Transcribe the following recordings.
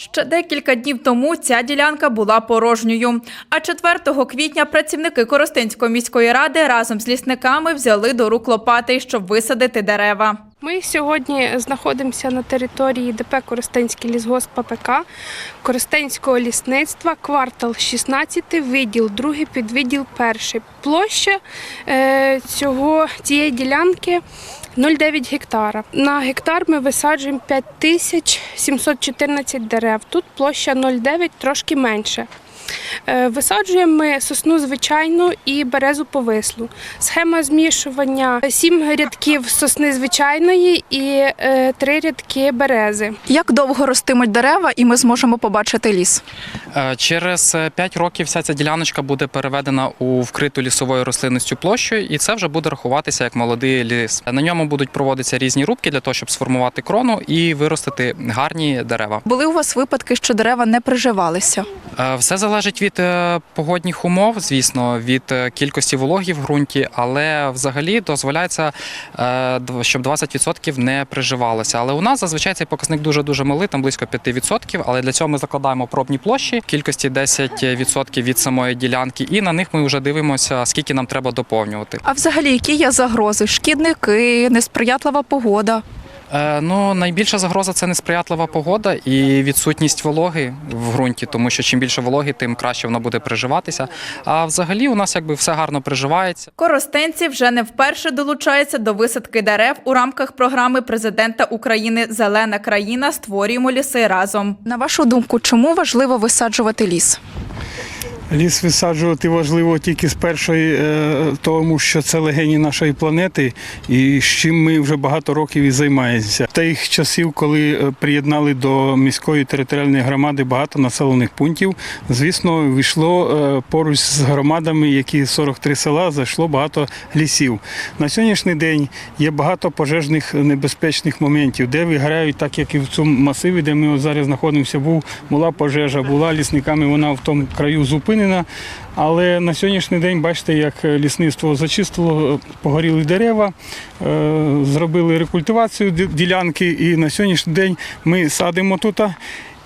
Ще декілька днів тому ця ділянка була порожньою. А 4 квітня працівники Коростенської міської ради разом з лісниками взяли до рук лопати, щоб висадити дерева. Ми сьогодні знаходимося на території ДП Коростенський лісгосп ППК Коростенського лісництва, квартал 16, відділ 2, підвідділ 1. Площа е, цього, цієї ділянки 0,9 гектара. На гектар ми висаджуємо 5714 дерев. Тут площа 0,9 трошки менше. Е, Висаджуємо ми сосну звичайну і березу повислу. Схема змішування: сім рядків сосни звичайної і е, три рядки берези. Як довго ростимуть дерева, і ми зможемо побачити ліс? Е, Через 5 років вся ця діляночка буде переведена у вкриту лісовою рослинністю площу, і це вже буде рахуватися як молодий ліс. На ньому будуть проводитися різні рубки для того, щоб сформувати крону і виростити гарні дерева. Були у вас випадки, що дерева не приживалися? Е, Все залежить від е, погодних умов, звісно, від е, кількості вологі в ґрунті, але взагалі дозволяється, е, щоб 20% не приживалося. Але у нас зазвичай цей показник дуже дуже малий, там близько 5%, Але для цього ми закладаємо пробні площі в кількості 10% від самої ділянки, і на них ми вже дивимося, скільки нам треба доповнювати. А взагалі, які є загрози? Шкідники, несприятлива погода. Е, Ну, найбільша загроза це несприятлива погода і відсутність вологи в ґрунті, тому що чим більше вологи, тим краще воно буде приживатися. А взагалі у нас якби все гарно приживається. Коростенці вже не вперше долучаються до висадки дерев у рамках програми президента України Зелена країна створюємо ліси разом. На вашу думку, чому важливо висаджувати ліс? Ліс висаджувати важливо тільки з першої, е, тому що це легені нашої планети, і з чим ми вже багато років і займаємося. Тих часів, коли е, приєднали до міської територіальної громади багато населених пунктів, звісно, війшло е, поруч з громадами, які 43 села, зайшло багато лісів. На сьогоднішній день є багато пожежних небезпечних моментів, де виграють, так як і в цьому масиві, де ми зараз знаходимося, був була пожежа, була лісниками, вона в тому краю зупинена. Але на сьогоднішній день бачите, як лісництво зачистило погоріли дерева, е, зробили рекультивацію ділянки, і на сьогоднішній день ми садимо тут.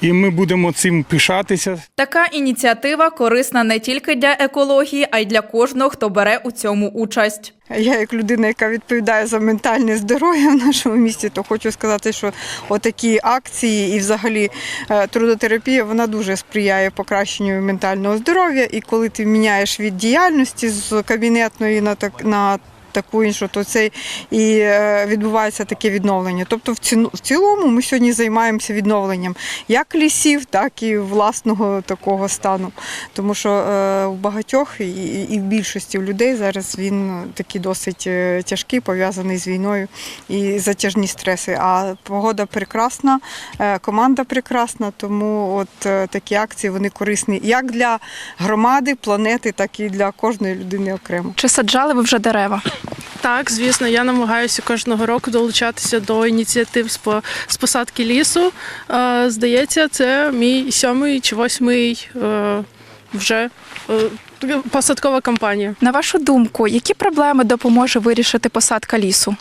І ми будемо цим пишатися. Така ініціатива корисна не тільки для екології, а й для кожного, хто бере у цьому участь. Я, як людина, яка відповідає за ментальне здоров'я в нашому місті, то хочу сказати, що отакі акції і взагалі е, трудотерапія вона дуже сприяє покращенню ментального здоров'я. І коли ти міняєш від діяльності з кабінетної на так на таку іншу, то це і е, відбувається таке відновлення. Тобто, в цілому ми сьогодні займаємося відновленням як лісів, так і власного такого стану. Тому що е, у багатьох і, в більшості людей зараз він такий досить е, тяжкий, пов'язаний з війною і затяжні стреси. А погода прекрасна, е, команда прекрасна, тому от е, такі акції вони корисні як для громади, планети, так і для кожної людини окремо. Чи саджали ви вже дерева? Так, звісно, я намагаюся кожного року долучатися до ініціатив з посадки лісу. Е, Здається, це мій сьомий чи восьмий е, вже е, посадкова кампанія. На вашу думку, які проблеми допоможе вирішити посадка лісу?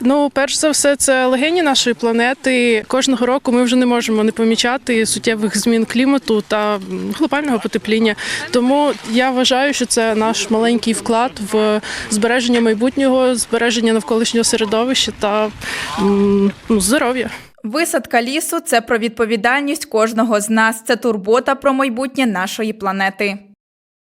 Ну, перш за все, це легені нашої планети. Кожного року ми вже не можемо не помічати суттєвих змін клімату та глобального потепління. Тому я вважаю, що це наш маленький вклад в збереження майбутнього, збереження навколишнього середовища та ну, здоров'я. Висадка лісу це про відповідальність кожного з нас. Це турбота про майбутнє нашої планети.